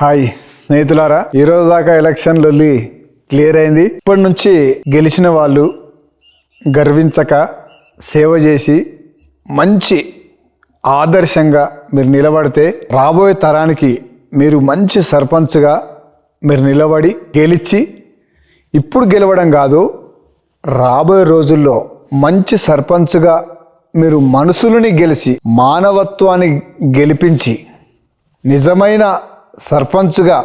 Hi స్నేహితులారా. ఈ రోజు దాకా ఎలక్షన్ లొల్లి క్లియర్ అయింది. ఇప్పటి నుంచి గెలిచిన వాళ్ళు గర్వించక సేవ చేసి మంచి ఆదర్శంగా మీరు నిలబడితే రాబోయే తరానికి మీరు మంచి సర్పంచ్గా మీరు నిలబడి గెలిచి ఇప్పుడు గెలవడం కాదు రాబోయే రోజుల్లో మంచి సర్పంచ్గా మీరు మనుషులని గెలిచి మానవత్వాన్ని గెలిపించి నిజమైన సర్పంచ్గా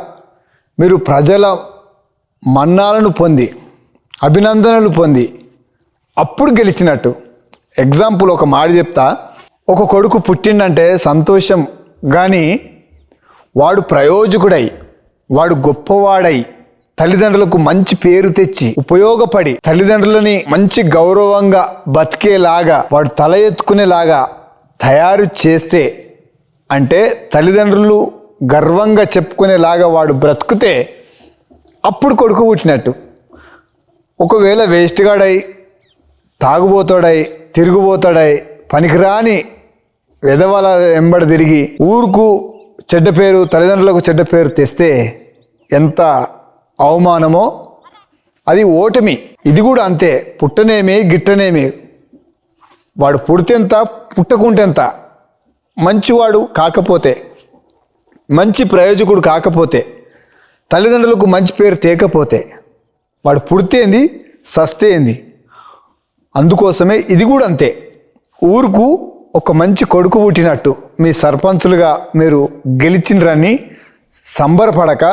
మీరు ప్రజల మన్నాలను పొంది అభినందనలు పొంది అప్పుడు గెలిచినట్టు. ఎగ్జాంపుల్ ఒక మాట చెప్తా. ఒక కొడుకు పుట్టిండంటే సంతోషం కానీ వాడు ప్రయోజకుడై వాడు గొప్పవాడై తల్లిదండ్రులకు మంచి పేరు తెచ్చి ఉపయోగపడి తల్లిదండ్రులని మంచి గౌరవంగా బతికేలాగా వాడు తల ఎత్తుకునేలాగా తయారు చేస్తే అంటే తల్లిదండ్రులు గర్వంగా చెప్పుకునేలాగా వాడు బ్రతికితే అప్పుడు కొడుకు పుట్టినట్టు. ఒకవేళ వేస్ట్గాడై తాగుబోతాడై తిరుగుబోతాడై పనికిరాని వెధవల వెంబడి తిరిగి ఊరుకు చెడ్డ పేరు తల్లిదండ్రులకు చెడ్డ పేరు తెస్తే ఎంత అవమానమో. అది ఓటమి. ఇది కూడా అంతే. పుట్టనేమి గిట్టనేమి. వాడు పుడితేంత పుట్టకుంటేంత మంచివాడు కాకపోతే మంచి ప్రయోజకుడు కాకపోతే తల్లిదండ్రులకు మంచి పేరు తేకపోతే వాడు పుడితేంది సస్తేంది అందుకోసమే ఇది కూడా అంతే. ఊరుకు ఒక మంచి కొడుకు పుట్టినట్టు మీ సర్పంచులుగా మీరు గెలిచినరని సంబరపడక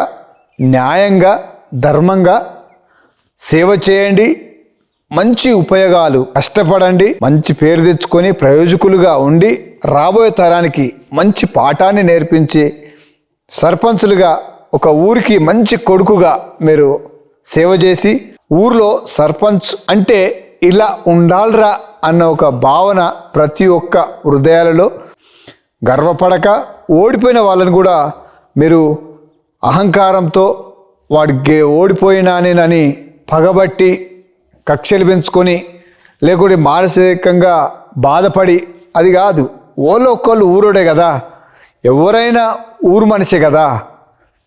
న్యాయంగా ధర్మంగా సేవ చేయండి. మంచి ఉపయోగాలు కష్టపడండి. మంచి పేరు తెచ్చుకొని ప్రయోజకులుగా ఉండి రాబోయే తరానికి మంచి పాఠాన్ని నేర్పించే సర్పంచులుగా ఒక ఊరికి మంచి కొడుకుగా మీరు సేవ చేసి ఊర్లో సర్పంచ్ అంటే ఇలా ఉండాలిరా అన్న ఒక భావన ప్రతి ఒక్క హృదయాలలో గర్వపడక ఓడిపోయిన వాళ్ళని కూడా మీరు అహంకారంతో వాడికి ఓడిపోయినా ఓడిపోయినానేనని పగబట్టి కక్షలు పెంచుకొని లేకుంటే మానసికంగా బాధపడి అది కాదు. ఓళ్ళు ఒక్కళ్ళు ఊరోడే కదా. ఎవరైనా ఊరు మనిషే కదా.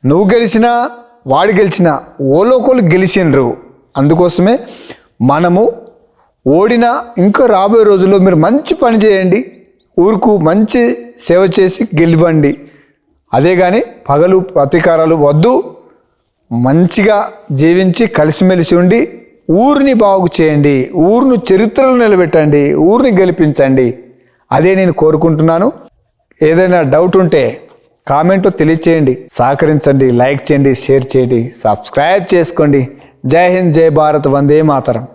నువ్వు గెలిచినా వాడు గెలిచినా ఓలోకోలు గెలిచినరు. గెలిచిండ్రు అందుకోసమే మనము ఓడినా ఇంకా రాబోయే రోజుల్లో మీరు మంచి పని చేయండి. ఊరుకు మంచి సేవ చేసి గెలివండి. అదే కానీ పగలు ప్రతీకారాలు వద్దు. మంచిగా జీవించి కలిసిమెలిసి ఉండి ఊరిని బాగు చేయండి. ఊరును చరిత్రలో నిలబెట్టండి. ఊరిని గెలిపించండి. అదే నేను కోరుకుంటున్నాను. ఏదైనా డౌట్ ఉంటే కామెంట్ తెలియచేయండి సహకరించండి లైక్ చేయండి షేర్ చేయండి సబ్స్క్రైబ్ చేసుకోండి. జై హింద్ జై భారత్ వందే మాతరం.